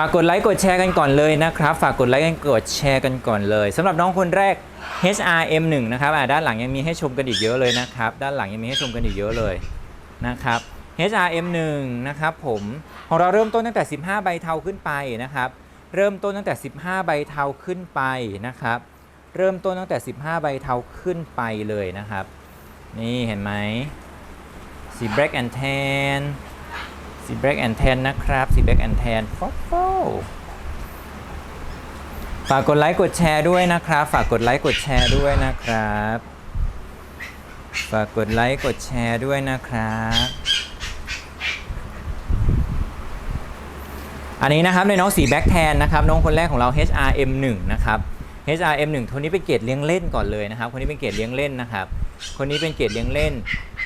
ฝากกดไลค์กดแชร์กันก่อนเลยนะครับ ฝากกดไลค์กันกดแชร์กันก่อนเลยสำหรับน้องคนแรก HRM1 นะครับด้านหลังยังมีให้ชมกันอีกเยอะเลยนะครับ ด้านหลังยังมีให้ชมกันอีกเยอะเลยนะครับ HRM1 นะครับผมของเราเริ่มต้นตั้งแต่ 15 ใบเทาขึ้นไปนะครับ เริ่มต้นตั้งแต่ 15 ใบเทาขึ้นไปนะครับ เริ่มต้นตั้งแต่ 15 ใบเทาขึ้นไปเลยนะครับ นี่เห็นไหมสี black and tan สี black and tan นะครับสี black and tan ฟอฟฝากกดไลค์กดแชร์ด้วยนะครับ ฝากกดไลค์กดแชร์ด้วยนะครับ ฝากกดไลค์กดแชร์ด้วยนะครับ อันนี้นะครับในน้องสีแบ็กแทนนะครับน้องคนแรกของเรา HRM1 นะครับ HRM1 คนนี้เป็นเกรดเลี้ยงเล่นก่อนเลยนะครับ คนนี้เป็นเกรดเลี้ยงเล่นนะครับ คนนี้เป็นเกรดเลี้ยงเล่น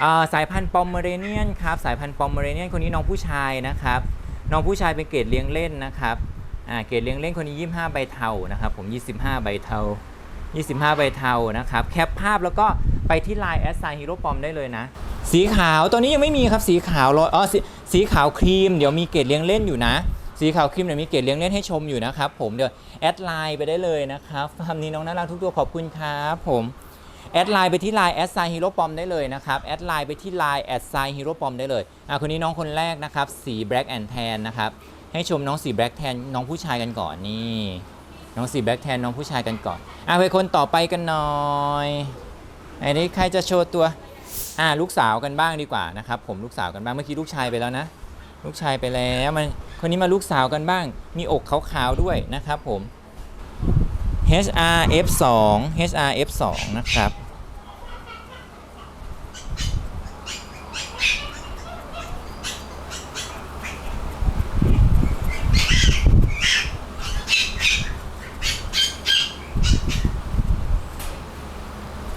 อ่าสายพันธุ์ปอมเมเรเนียนครับสายพันธุ์ปอมเมเรเนียนคนนี้น้องผู้ชายนะครับน้องผู้ชายเป็นเกรดเลี้ยงเล่นนะครับอ่าเกรดเลี้ยงเล่นคนนี้ 25 ใบเทานะครับผม 25 ใบเทา 25 ใบเทานะครับแคปภาพแล้วก็ไปที่ไลน์แอสไซฮีโร่ปอมได้เลยนะ สีขาวตัวนี้ยังไม่มีครับสีขาวรออ๋อสสีขาวครีมเดี๋ยวมีเกรดเลี้ยงเล่นอยู่นะ สีขาวครีมเดี๋ยวมีเกรดเลี้ยงเล่นให้ชมอยู่นะครับผมเดี๋ยวแอดไลน์ไปได้เลยนะครับคำนี้น้องน่ารักทุกตัวขอบคุณครับผม แอดไลน์ไปที่ไลน์แอดไซฮีโร่ปอมได้เลยนะครับแอดไลน์ไปที่ไลน์แอดไซฮีโร่ปอมได้เลยอะคนนี้น้องคนแรกนะครับสี black and tan นะครับให้ชมน้องสี black tan น้องผู้ชายกันก่อนนี่น้องสีแบ็คแทนน้องผู้ชายกันก่อนอะไปคนต่อไปกันหน่อยไอ้นี่ใครจะโชว์ตัวอะลูกสาวกันบ้างดีกว่านะครับผมลูกสาวกันบ้างเมื่อกี้ลูกชายไปแล้วนะลูกชายไปแล้วมันคนนี้มาลูกสาวกันบ้าง มีอกขาวๆด้วยนะครับผม HRF2 HRF2 นะครับ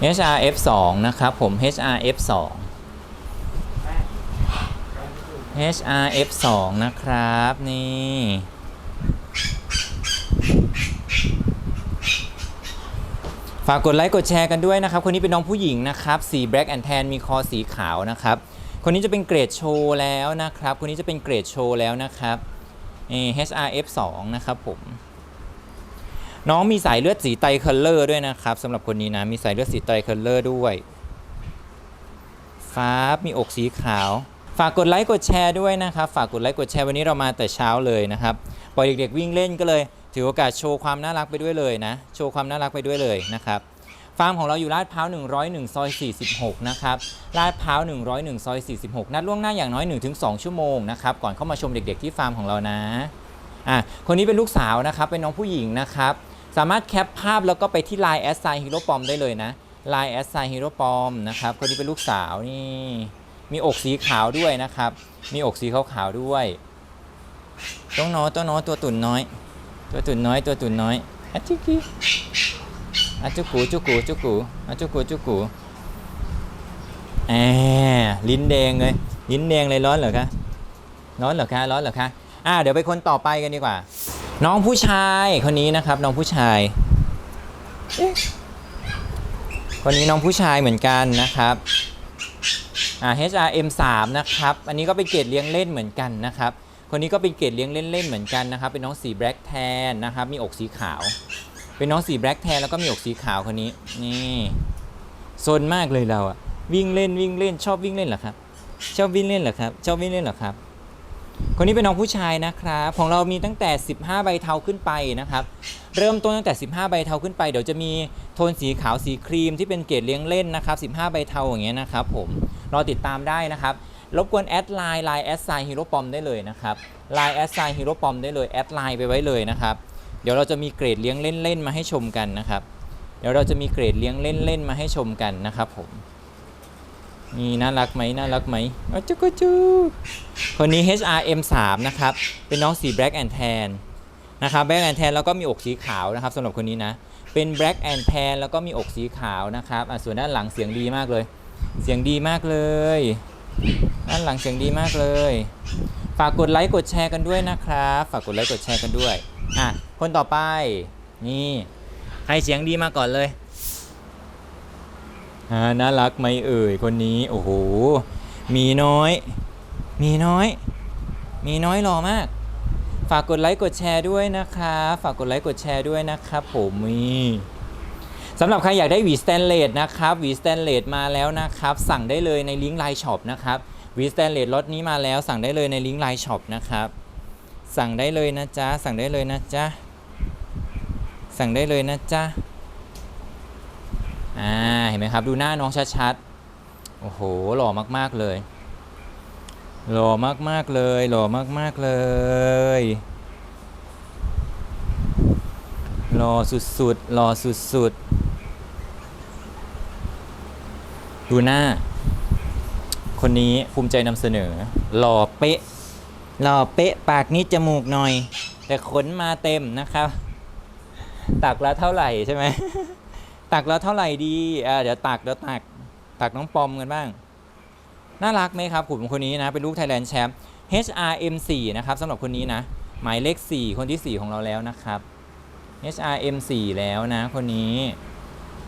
HRF2 นะครับผม HRF2 HRF2 นะครับนี่ฝากกดไลค์กดแชร์กันด้วยนะครับ คนนี้เป็นน้องผู้หญิงนะครับสี black and tan มีคอสีขาวนะครับ คนนี้จะเป็นเกรดโชว์แล้วนะครับ คนนี้จะเป็นเกรดโชว์แล้วนะครับ HRF2 นะครับผม น้องมีสายเลือดสีไตรคัลเลอร์ด้วยนะครับสำหรับคนนี้นะ มีสายเลือดสีไตรคัลเลอร์ด้วยฟ้ามีอกสีขาว ฝากกดไลค์กดแชร์ด้วยนะครับ ฝากกดไลค์กดแชร์วันนี้เรามาแต่เช้าเลยนะครับปล่อยเด็กๆวิ่งเล่นก็เลย ถือโอกาสโชว์ความน่ารักไปด้วยเลยนะ โชว์ความน่ารักไปด้วยเลยนะครับฟาร์มของเราอยู่ลาดพร้าว 101 ซอย 46 นะครับ ลาดพร้าว 101 ซอย 46 นัดล่วงหน้าอย่างน้อย 1-2 ชั่วโมงนะครับ ก่อนเข้ามาชมเด็กๆที่ฟาร์มของเรานะ อะ คนนี้เป็นลูกสาวนะครับ เป็นน้องผู้หญิงนะครับ สามารถแคปภาพแล้วก็ไปที่ Line แอสไซฮีโร่ปอมได้เลยนะ Line แอสไซฮีโร่ปอมนะครับคนนี้เป็นลูกสาวนี่ มีอกสีขาวด้วยนะครับ มีอกสีขาวๆด้วยต้องน้อยต้องน้อยตัวตุ่นน้อย ตัวตุ่นน้อยตัวตุ่นน้อยอะจุกีอะจุกูจุกูจุกูอะจุกูจุกูแอลิ้นแดงเลยลิ้นแดงเลยร้อนเหรอคะร้อนเหรอคะร้อนเหรอคะอ่าเดี๋ยวไปคนต่อไปกันดีกว่า น้องผู้ชายคนนี้นะครับน้องผู้ชาย คนนี้น้องผู้ชายเหมือนกันนะครับอ่า HRM3 นะครับ อันนี้ก็เป็นเกรดเลี้ยงเล่นเหมือนกันนะครับ คนนี้ก็เป็นเกรดเลี้ยงเล่นๆเหมือนกันนะครับ เป็นน้องสีแบล็กแทนนะครับ มีอกสีขาว เป็นน้องสีแบล็กแทนแล้วก็มีอกสีขาวคนนี้ นี่ซนมากเลยเราอะวิ่งเล่นวิ่งเล่นชอบวิ่งเล่นเหรอครับ ชอบวิ่งเล่นเหรอครับ ชอบวิ่งเล่นเหรอครับ คนนี้เป็นน้องผู้ชายนะครับของเรามีตั้งแต่ 15 ใบเทาขึ้นไปนะครับ เริ่มต้นตั้งแต่ 15 ใบเทาขึ้นไป เดี๋ยวจะมีโทนสีขาวสีครีมที่เป็นเกรดเลี้ยงเล่นนะครับ 15 ใบเทาอย่างเงี้ยนะครับผมรอติดตามได้นะครับ รบกวนแอดไลน์ไลน์แอดไซฮีโร่ปอมได้เลยนะครับไลน์แอดไซฮีโร่ปอมได้เลยแอดไลน์ไปไว้เลยนะครับ เดี๋ยวเราจะมีเกรดเลี้ยงเล่นๆมาให้ชมกันนะครับ เดี๋ยวเราจะมีเกรดเลี้ยงเล่นๆมาให้ชมกันนะครับผม นี่น่ารักไหมน่ารักไหมอ้าวจุกกจุกคนนี้ HRM3 นะครับ เป็นน้องสี Black and Tan นะครับ Black and Tan แล้วก็มีอกสีขาวนะครับสำหรับคนนี้นะ เป็น Black and Tan แล้วก็มีอกสีขาวนะครับอะส่วนด้านหลังเสียงดีมากเลย เสียงดีมากเลย ด้านหลังเสียงดีมากเลย ฝากกดไลค์กดแชร์กันด้วยนะครับ ฝากกดไลค์กดแชร์กันด้วย อะ คนต่อไป นี่ ใครเสียงดีมาก่อนเลย อ่าน่ารักไหมเอ่ยคนนี้โอ้โหมีน้อย มีน้อย มีน้อยหล่อมาก ฝากกดไลค์กดแชร์ด้วยนะคะ ฝากกดไลค์กดแชร์ด้วยนะครับผมมีสำหรับใครอยากได้วีสแตนเลสนะครับวีสแตนเลสมาแล้วนะครับ สั่งได้เลยในลิงก์ไลน์ช็อปนะครับวีสแตนเลสรถนี้มาแล้วสั่งได้เลยในลิงก์ไลน์ช็อปนะครับ สั่งได้เลยนะจ๊ะสั่งได้เลยนะจ๊ะสั่งได้เลยนะจ๊ะ อ่าเห็นไหมครับ ดูหน้าน้องชัดๆ โอ้โห หล่อมากๆเลย หล่อมากๆเลย หล่อมากๆเลย หล่อสุดๆ หล่อสุดๆ ดูหน้า คนนี้ภูมิใจนำเสนอ หล่อเป๊ะ หล่อเป๊ะ ปากนิดจมูกหน่อย แต่ขนมาเต็มนะครับ ตักแล้วเท่าไหร่ใช่ไหม ตักแล้วเท่าไหร่ดีอ่าเดี๋ยวตักเดี๋ยวตักตักน้องปอมกันบ้าง น่ารักไหมครับผมคนนี้นะ เป็นลูกไทยแลนด์แชมป์ HRM4 นะครับสำหรับคนนี้นะ หมายเลข 4 คนที่ 4 ของเราแล้วนะครับ HRM4 แล้วนะ คนนี้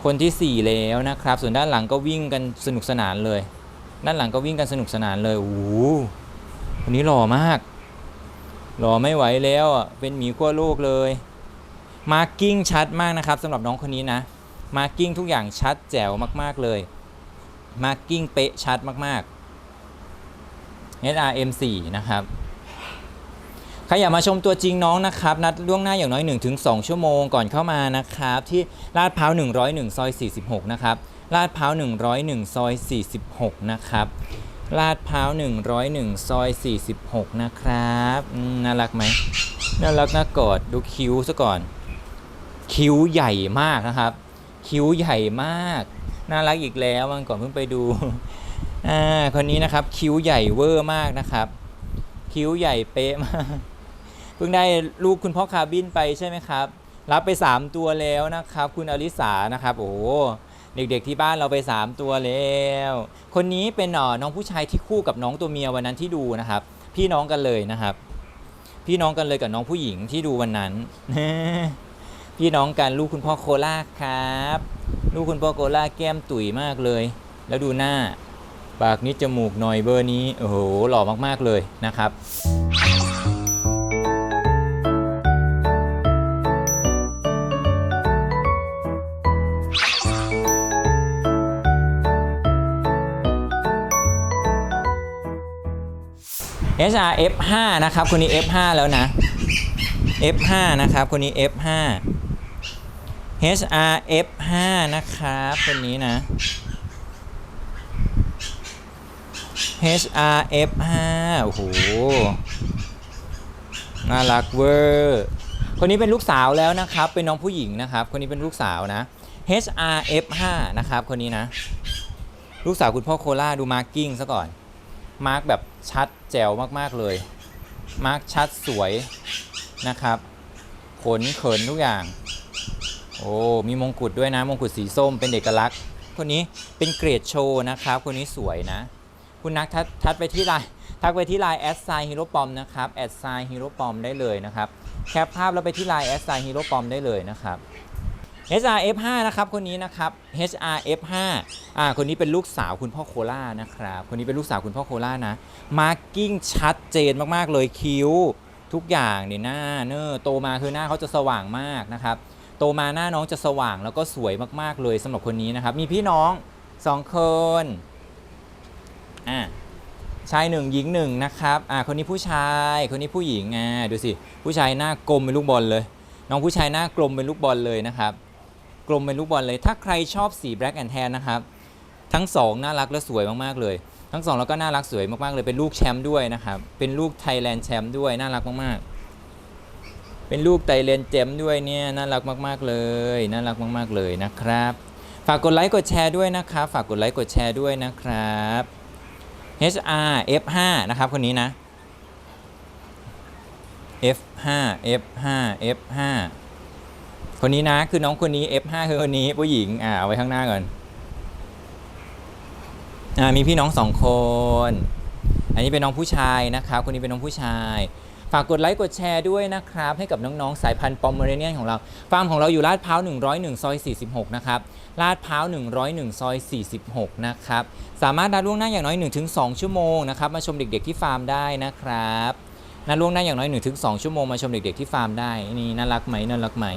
คนที่ 4 แล้วนะครับ ส่วนด้านหลังก็วิ่งกันสนุกสนานเลย ด้านหลังก็วิ่งกันสนุกสนานเลยโอ้โหคนนี้หล่อมากหล่อไม่ไหวแล้วอะเป็นหมีขั้วโลกเลย มาร์กิ้งชัดมากนะครับสำหรับน้องคนนี้นะ มาร์กิ้งทุกอย่างชัดแจ๋วมาก ๆ เลย มาร์กิ้งเป๊ะชัดมาก ๆ SRM4 นะครับใครอยากมาชมตัวจริงน้องนะครับ นัดล่วงหน้าอย่างน้อย 1-2 ชั่วโมงก่อนเข้ามานะครับ ที่ลาดพร้าว101 ซอย 46 นะครับลาดพร้าว101 ซอย 46 นะครับลาดพร้าว101 ซอย 46 นะครับน่ารักไหมน่ารักน่ากอดดูคิ้วซะก่อน คิ้วใหญ่มากนะครับ คิ้วใหญ่มาก น่ารักอีกแล้ววันก่อนเพิ่งไปดูอ่าคนนี้นะครับคิ้วใหญ่เวอร์มากนะครับ คิ้วใหญ่เป๊ะมากเพิ่งได้ลูกคุณพ่อคาร์บินไปใช่ไหมครับ รับไป 3 ตัวแล้วนะครับ คุณอลิสานะครับโอ้โหเด็กๆที่บ้านเราไป 3 ตัวแล้ว คนนี้เป็นเอ่อน้องผู้ชายที่คู่กับน้องตัวเมียวันนั้นที่ดูนะครับ พี่น้องกันเลยนะครับ พี่น้องกันเลยกับน้องผู้หญิงที่ดูวันนั้น พี่น้องกันลูกคุณพ่อโคล่าครับ ลูกคุณพ่อโคล่าแก้มตุ๋ยมากเลย แล้วดูหน้า ปากนิดจมูกหน่อยเบอร์นี้โอ้โหหล่อมากๆเลยนะครับ HRF5 นะครับคนนี้ F5 แล้วนะ F5 นะครับคนนี้ F5 HRF5 นะครับคนนี้นะ HRF5 โอ้โห น่ารักเวอร์คนนี้เป็นลูกสาวแล้วนะครับ เป็นน้องผู้หญิงนะครับ คนนี้เป็นลูกสาวนะ HRF5 นะครับคนนี้นะ ลูกสาวคุณพ่อโคล่าดูมาร์กิ้งซะก่อน มาร์กแบบชัดแจ๋วมากๆเลย มาร์กชัดสวยนะครับ ขนเขินทุกอย่าง โอ้มีมงกุฎด้วยนะมงกุฎสีส้มเป็นเอกลักษณ์คนนี้เป็นเกรดโชว์นะครับคนนี้สวยนะ คุณนักทักทักไปที่ไลน์ทักไปที่ไลน์แอดไซฮีโร่ปอมนะครับแอดไซฮีโร่ปอมได้เลยนะครับแคปภาพแล้วไปที่ไลน์แอดไซฮีโร่ปอมได้เลยนะครับ HRF5 นะครับคนนี้นะครับ HRF5 อ่าคนนี้เป็นลูกสาวคุณพ่อโคล่านะครับคนนี้เป็นลูกสาวคุณพ่อโคล่านะมาร์กิ้งชัดเจนมากๆเลยคิ้ว ทุกอย่างเนี่ยหน้าเนอโตมาคือหน้าเขาจะสว่างมากนะครับ โตมาหน้าน้องจะสว่างแล้วก็สวยมากๆเลยสำหรับคนนี้นะครับ มีพี่น้องสองคนอ่าชายหนึ่งหญิงหนึ่งนะครับอ่าคนนี้ผู้ชายคนนี้ผู้หญิงอ่าดูสิผู้ชายหน้ากลมเป็นลูกบอลเลย น้องผู้ชายหน้ากลมเป็นลูกบอลเลยนะครับ กลมเป็นลูกบอลเลย ถ้าใครชอบสี black and tan นะครับ ทั้งสองน่ารักและสวยมากๆเลย ทั้งสองแล้วก็น่ารักสวยมากๆเลยเป็นลูกแชมป์ด้วยนะครับเป็นลูกไทยแลนด์แชมป์ด้วยน่ารักมากๆ เป็นลูกไทยแลนด์แชมด้วยเนี่ยน่ารักมากๆเลยน่ารักมาก ๆเลยนะครับ ฝากกดไลค์กดแชร์ด้วยนะครับ ฝากกดไลค์กดแชร์ด้วยนะครับ HR F5 นะครับคนนี้นะ F5 F5 F5 คนนี้นะคือน้องคนนี้ F5 คือคนนี้ผู้หญิงอ่าเอาไว้ข้างหน้าก่อนอ่ามีพี่น้องสองคน อันนี้เป็นน้องผู้ชายนะครับคนนี้เป็นน้องผู้ชาย ฝากกดไลค์กดแชร์ด้วยนะครับ ให้กับน้องๆ สายพันธุ์ปอมเมอเรเนียนของเรา ฟาร์มของเราอยู่ลาดพร้าว101 ซอย 46 นะครับลาดพร้าว101 ซอย 46 นะครับ สามารถนัดล่วงหน้าอย่างน้อย 1-2 ชั่วโมงนะครับ มาชมเด็กๆที่ฟาร์มได้นะครับนัดล่วงหน้าอย่างน้อย 1-2 ชั่วโมงมาชมเด็กๆที่ฟาร์มได้นี่น่ารักไหมน่ารักไหม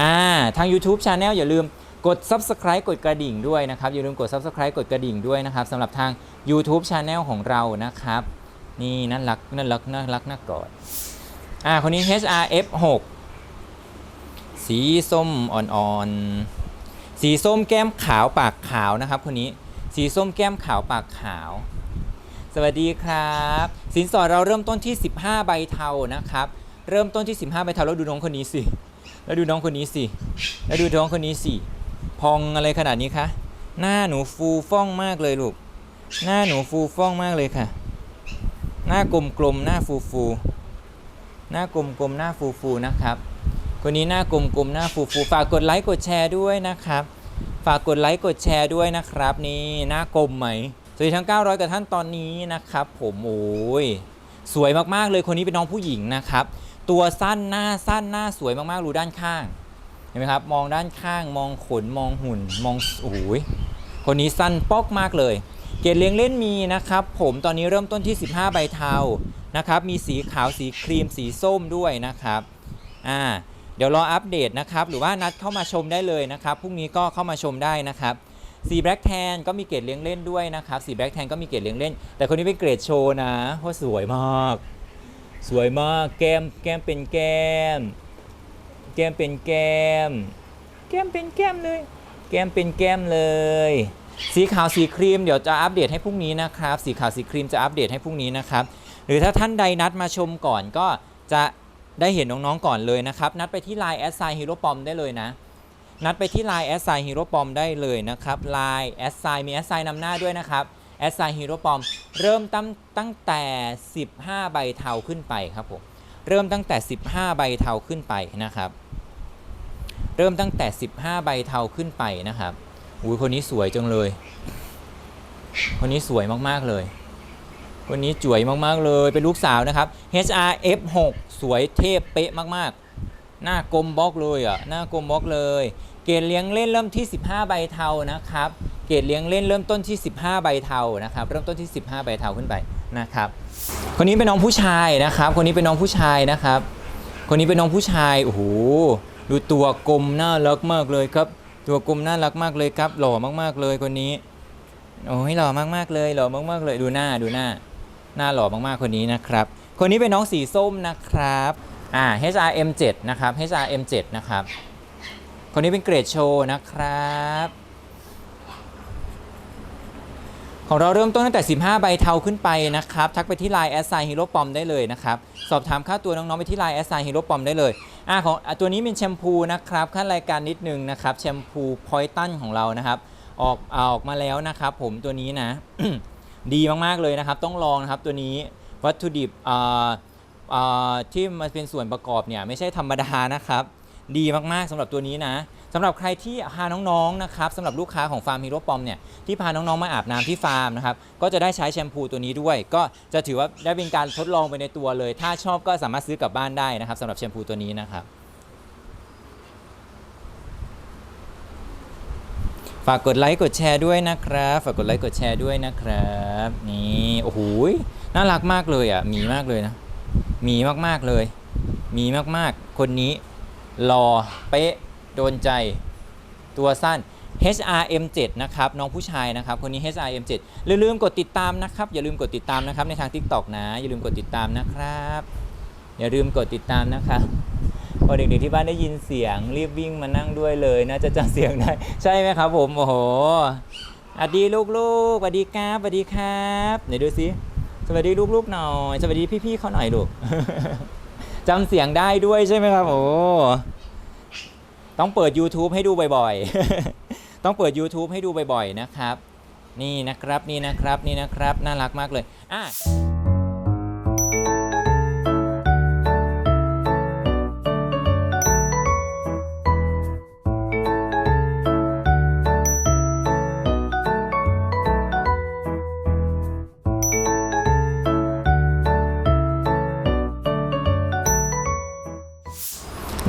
อ่าทาง YouTube Channel อย่าลืมกด Subscribe กดกระดิ่งด้วยนะครับอย่าลืมกด Subscribe กดกระดิ่งด้วยนะครับสำหรับทาง YouTube Channel ของเรานะครับ นี่น่ารักน่ารักน่ารักน่ากอดอ่าคนนี้ HRF 6สีส้มอ่อนๆ สีส้มแก้มขาวปากขาวนะครับคนนี้สีส้มแก้มขาวปากขาว สวัสดีครับ สินสอดเราเริ่มต้นที่ 15 ใบเทานะครับ เริ่มต้นที่ 15 ใบเทาแล้วดูน้องคนนี้สิ แล้วดูน้องคนนี้สิ แล้วดูน้องคนนี้สิ พองอะไรขนาดนี้คะ หน้าหนูฟูฟ่องมากเลยลูก หน้าหนูฟูฟ่องมากเลยค่ะ หน้ากลมๆหน้าฟูฟูหน้ากลมๆหน้าฟูฟูนะครับคนนี้หน้ากลมๆหน้าฟูฟูฝากกดไลค์กดแชร์ด้วยนะครับ ฝากกดไลค์กดแชร์ด้วยนะครับ นี่หน้ากลมไหมสวัสดีทั้ง 900 กับท่านตอนนี้นะครับ ผมโอ้ยสวยมากๆเลยคนนี้เป็นน้องผู้หญิงนะครับ ตัวสั้นหน้าสั้นหน้าสวยมากๆดูด้านข้างเห็นไหมครับมองด้านข้างมองขนมองหุ่นมองโอ้ยคนนี้สั้นป๊อกมากเลย เกรดเลี้ยงเล่นมีนะครับผมตอนนี้เริ่มต้นที่ 15 ใบเทานะครับมีสีขาวสีครีมสีส้มด้วยนะครับอ่าเดี๋ยวรออัปเดตนะครับหรือว่านัดเข้ามาชมได้เลยนะครับพรุ่งนี้ก็เข้ามาชมได้นะครับสีแบล็กแทนก็มีเกรดเลี้ยงเล่นด้วยนะครับสีแบล็กแทนก็มีเกรดเลี้ยงเล่น แต่คนนี้เป็นเกรดโชว์นะเพราะสวยมาก สวยมากแก้มแก้มเป็นแก้ม แก้มเป็นแก้ม แก้มเป็นแก้มเลย แก้มเป็นแก้มเลย สีขาวสีครีมเดี๋ยวจะอัปเดตให้พรุ่งนี้นะครับ สีขาวสีครีมจะอัปเดตให้พรุ่งนี้นะครับ หรือถ้าท่านใดนัดมาชมก่อนก็จะได้เห็นน้องๆก่อนเลยนะครับ นัดไปที่ไลน์แอสไซฮีโร่ปอมได้เลยนะ นัดไปที่ไลน์แอสไซฮีโร่ปอมได้เลยนะครับไลน์แอสไซมีแอสไซนำหน้าด้วยนะครับแอสไซฮีโร่ปอมเริ่มตั้งตั้งแต่ 15 ใบเทาขึ้นไปครับผมเริ่มตั้งแต่ 15 ใบเทาขึ้นไปนะครับ เริ่มตั้งแต่ 15 ใบเทาขึ้นไปนะครับ อุ้ยคนนี้สวยจังเลย คนนี้สวยมากๆเลย คนนี้จวยมากๆเลย เป็นลูกสาวนะครับ HRF 6 สวยเทพเป๊ะมากๆ หน้ากลมบล็อกเลยอะ หน้ากลมบล็อกเลย เกรดเลี้ยงเล่นเริ่มที่ 15 ใบเทานะครับ เกรดเลี้ยงเล่นเริ่มต้นที่ 15 ใบเทานะครับ เริ่มต้นที่ 15 ใบเทาขึ้นไปนะครับ คนนี้เป็นน้องผู้ชายนะครับ คนนี้เป็นน้องผู้ชายนะครับ คนนี้เป็นน้องผู้ชาย โอ้โห ดูตัวกลมน่ารักมากเลยครับ ตัวกลุ่มน่ารักมากเลยครับ หล่อมากๆเลยคนนี้ โอ้ยหล่อมากๆเลยหล่อมากๆเลยดูหน้าดูหน้า หน้าหล่อมากๆคนนี้นะครับ คนนี้เป็นน้องสีส้มนะครับอ่า HRM7 นะครับ HRM7 นะครับ คนนี้เป็นเกรดโชว์นะครับ ของเราเริ่มต้นตั้งแต่ 15 ใบเทาขึ้นไปนะครับ ทักไปที่ Line แอสไซฮีโร่ปอมได้เลยนะครับ สอบถามค่าตัวน้อง ๆ ไปที่ Line แอสไซฮีโร่ปอมได้เลย อ่าของอะตัวนี้เป็นแชมพูนะครับขั้นรายการนิดนึงนะครับแชมพูพอยตันของเรานะครับ ออกเอาออกมาแล้วนะครับ ผมตัวนี้นะ ดีมากๆเลยนะครับ ต้องลองนะครับตัวนี้วัตถุดิบอ่าอ่าที่มันเป็นส่วนประกอบเนี่ยไม่ใช่ธรรมดานะครับ ดีมากๆสำหรับตัวนี้นะ สำหรับใครที่พาน้องๆนะครับสำหรับลูกค้าของฟาร์มฮีโร่ปอมเนี่ยที่พาน้องๆมาอาบน้ำที่ฟาร์มนะครับก็จะได้ใช้แชมพูตัวนี้ด้วย ก็จะถือว่าได้เป็นการทดลองไปในตัวเลย ถ้าชอบก็สามารถซื้อกลับบ้านได้นะครับสำหรับแชมพูตัวนี้นะครับฝากกดไลค์กดแชร์ด้วยนะครับ ฝากกดไลค์กดแชร์ด้วยนะครับนี่โอ้โหน่ารักมากเลยอะมีมากเลยนะมีมากๆเลย มีมากๆ คนนี้หล่อเป๊ะ โดนใจตัวสั้น HRM7 นะครับน้องผู้ชายนะครับคนนี้ HRM7 อย่าลืมกดติดตามนะครับ อย่าลืมกดติดตามนะครับในทาง TikTok นะ อย่าลืมกดติดตามนะครับ อย่าลืมกดติดตามนะครับพอเด็กๆที่บ้านได้ยินเสียงรีบวิ่งมานั่งด้วยเลยน่าจะจำเสียงได้ใช่ไหมครับผมโอ้โหสวัสดีลูกๆสวัสดีครับสวัสดีครับไหนดูสิสวัสดีลูกๆหน่อยสวัสดีพี่ๆเขาหน่อยลูกจำเสียงได้ด้วยใช่ไหมครับโอ้ ต้องเปิด YouTube ให้ดูบ่อยๆ ต้องเปิด YouTube ให้ดูบ่อยๆ นะครับ นี่นะครับ นี่นะครับ นี่นะครับ น่ารักมากเลย อะ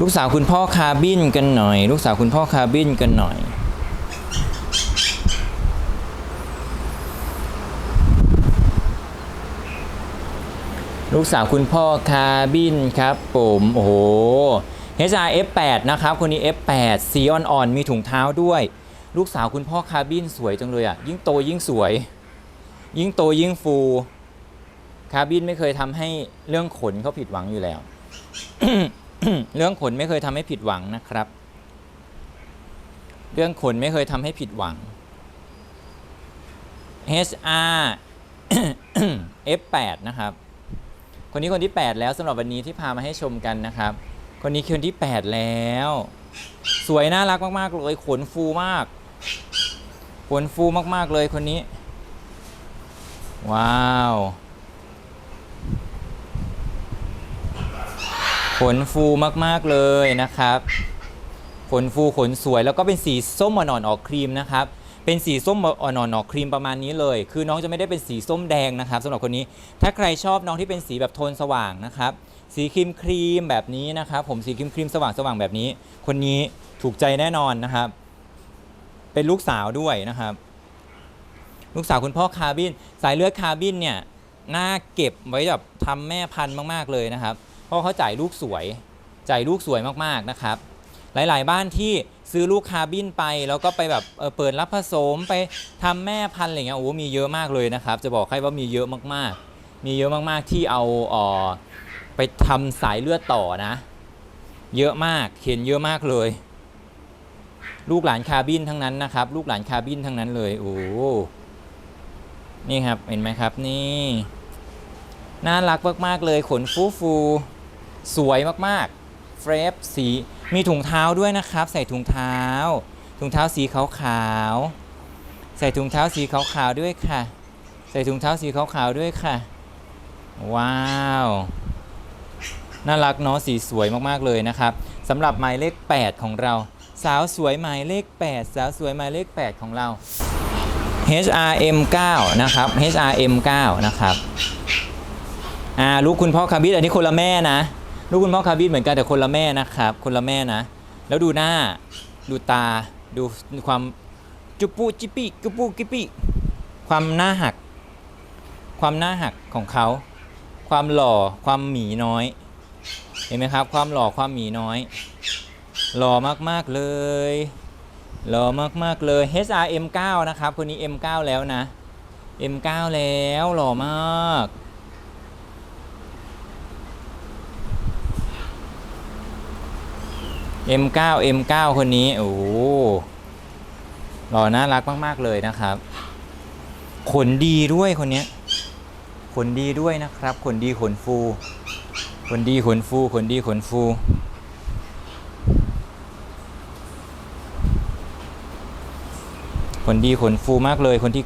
ลูกสาวคุณพ่อคาร์บินกันหน่อย ลูกสาวคุณพ่อคาร์บินกันหน่อยลูกสาวคุณพ่อคาร์บินครับผมโอ้โห HR F8 นะครับคนนี้ F8 สีอ่อนๆมีถุงเท้าด้วย ลูกสาวคุณพ่อคาร์บินสวยจังเลยอะยิ่งโตยิ่งสวย ยิ่งโตยิ่งฟูคาร์บินไม่เคยทำให้เรื่องขนเขาผิดหวังอยู่แล้ว เรื่องขนไม่เคยทำให้ผิดหวังนะครับ เรื่องขนไม่เคยทำให้ผิดหวัง HR F8 นะครับ คนนี้คนที่ 8 แล้วสำหรับวันนี้ที่พามาให้ชมกันนะครับ คนนี้คนที่ 8 แล้ว สวยน่ารักมากๆเลยขนฟูมาก ขนฟูมากๆเลยคนนี้ ว้าว ขนฟูมากๆเลยนะครับขนฟูขนสวยแล้วก็เป็นสีส้มอ่อนๆออกครีมนะครับเป็นสีส้มอ่อนๆออกครีมประมาณนี้เลย คือน้องจะไม่ได้เป็นสีส้มแดงนะครับสำหรับคนนี้ถ้าใครชอบน้องที่เป็นสีแบบโทนสว่างนะครับสีครีมครีมแบบนี้นะครับผมสีครีมครีมสว่างสว่างแบบนี้ คนนี้ถูกใจแน่นอนนะครับ เป็นลูกสาวด้วยนะครับ ลูกสาวคุณพ่อคาร์บิน สายเลือดคาร์บินเนี่ยน่าเก็บไว้แบบทำแม่พันธุ์มาก ๆ เลยนะครับ เพราะเขาจ่ายลูกสวย จ่ายลูกสวยมากๆนะครับ หลายๆ บ้านที่ซื้อลูกคาร์บินไป แล้วก็ไปแบบเเปิดรับผสมไปทำแม่พันธุ์อะไรเงี้ยโอ้มีเยอะมากเลยนะครับ จะบอกให้ว่ามีเยอะมากๆ มีเยอะมากๆที่เอาออไปทำสายเลือดต่อนะ เยอะมากเห็นเยอะมากเลย ลูกหลานคาร์บินทั้งนั้นนะครับ ลูกหลานคาร์บินทั้งนั้นเลยโอ้นี่ครับเห็นไหมครับนี่น่ารักมากๆเลยขนฟูฟู สวยมากๆเฟรฟสีมีถุงเท้าด้วยนะครับ ใส่ถุงเท้า ถุงเท้าสีขาวๆใส่ถุงเท้าสีขาวๆด้วยค่ะ ใส่ถุงเท้าสีขาวๆด้วยค่ะ ว้าวน่ารักเนาะสีสวยมากๆเลยนะครับสำหรับหมายเลข 8 ของเรา สาวสวยหมายเลข 8 สาวสวยหมายเลข 8 ของเรา HRM9 นะครับ HRM9 นะครับอ่าลูกคุณพ่อคาบิดอันนี้คนละแม่นะ ลูกคุณพ่อคาบิดเหมือนกันแต่คนละแม่นะครับ คนละแม่นะ แล้วดูหน้า ดูตา ดูความจุปุจิปิกุปุกิปิความหน้าหัก ความหน้าหักของเขา ความหล่อ ความหมีน้อย เห็นไหมครับ ความหล่อ ความหมีน้อย หล่อมาก ๆ เลย หล่อมาก ๆ เลย HRM9 นะครับ คนนี้ M9 แล้วนะ M9 แล้ว หล่อมาก M9 M9 คนนี้ โอ้โหล่อน่ารักมาก ๆ เลยนะครับ ขนดีด้วยคนนี้ ขนดีด้วยนะครับ ขนดีขนฟู ขนดีขนฟู ขนดีขนฟูคนดีขนฟูมากเลยคนที่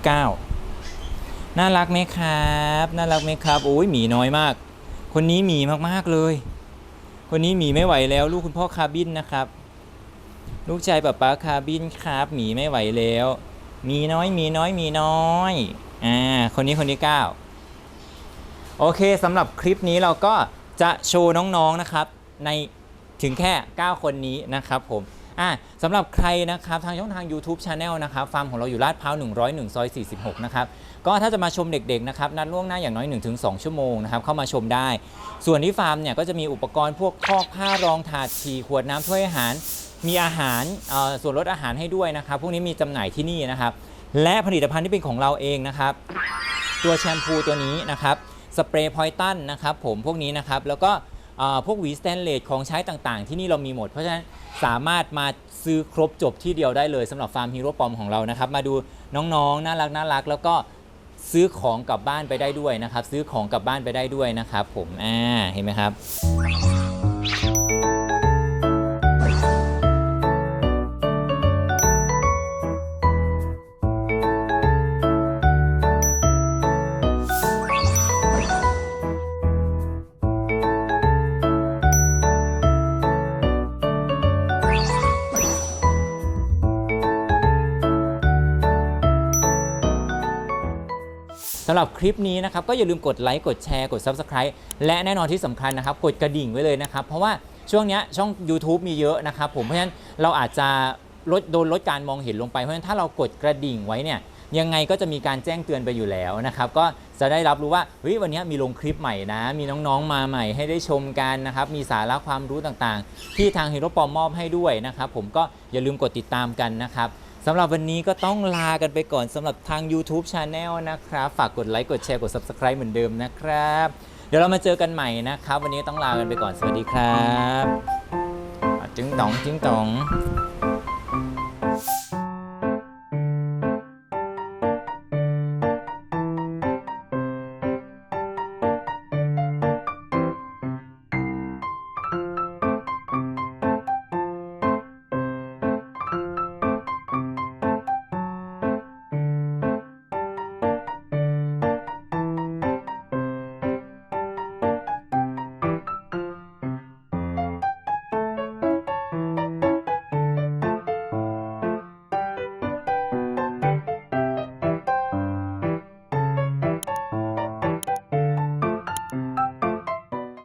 9 น่ารักไหมครับ น่ารักไหมครับ โอ้ยหมีน้อยมาก คนนี้หมีมาก ๆ เลย คนนี้หมีไม่ไหวแล้ว ลูกคุณพ่อคาร์บินนะครับ ลูกชายป๊าป๊าคาร์บินครับหมีไม่ไหวแล้ว มีน้อยมีน้อยมีน้อยอ่าคนนี้คนที่9โอเคสำหรับคลิปนี้เราก็จะโชว์น้องๆนะครับ ในถึงแค่ 9 คนนี้นะครับผมอะสำหรับใครนะครับทางช่องทาง YouTube Channel นะครับฟาร์มของเราอยู่ลาดพร้าว101ซอย46 นะครับ ก็ถ้าจะมาชมเด็กๆนะครับนัดล่วงหน้าอย่างน้อย 1-2 ชั่วโมงนะครับเข้ามาชมได้ ส่วนที่ฟาร์มเนี่ยก็จะมีอุปกรณ์พวกคอกผ้ารองถาดฉี่ขวดน้ำถ้วยอาหาร มีอาหารส่วนลดอาหารให้ด้วยนะครับพวกนี้มีจำหน่ายที่นี่นะครับและผลิตภัณฑ์ที่เป็นของเราเองนะครับตัวแชมพูตัวนี้นะครับสเปรย์พอยตันนะครับผมพวกนี้นะครับแล้วก็พวกหวีสแตนเลสของใช้ต่างๆ ที่นี่เรามีหมด เพราะฉะนั้นสามารถมาซื้อครบจบที่เดียวได้เลยสำหรับฟาร์มฮีโร่ปอมของเรานะครับ มาดูน้องๆ น่ารักน่ารักแล้วก็ ซื้อของกลับบ้านไปได้ด้วยนะครับ ซื้อของกลับบ้านไปได้ด้วยนะครับ ผมอ่าเห็นไหมครับ สำหรับคลิปนี้นะครับก็อย่าลืมกดไลค์กดแชร์กด Subscribe และแน่นอนที่สำคัญนะครับกดกระดิ่งไว้เลยนะครับ เพราะว่าช่วงนี้ช่อง YouTube มีเยอะนะครับผมเพราะฉะนั้นเราอาจจะลดโดนลดการมองเห็นลงไปเพราะฉะนั้นถ้าเรากดกระดิ่งไว้เนี่ยยังไงก็จะมีการแจ้งเตือนไปอยู่แล้วนะครับ ก็จะได้รับรู้ว่าเฮ้ยวันนี้มีลงคลิปใหม่นะ มีน้องๆมาใหม่ให้ได้ชมกันนะครับ มีสาระความรู้ต่างๆ ที่ทางฮีโร่ปอมมอบให้ด้วยนะครับ ผมก็อย่าลืมกดติดตามกันนะครับ สำหรับวันนี้ก็ต้องลากันไปก่อนสำหรับทาง YouTube Channel นะครับ ฝากกดไลค์กดแชร์กด Subscribe เหมือนเดิมนะครับ เดี๋ยวเรามาเจอกันใหม่นะครับ วันนี้ต้องลากันไปก่อนสวัสดีครับจึงตองจึงตอง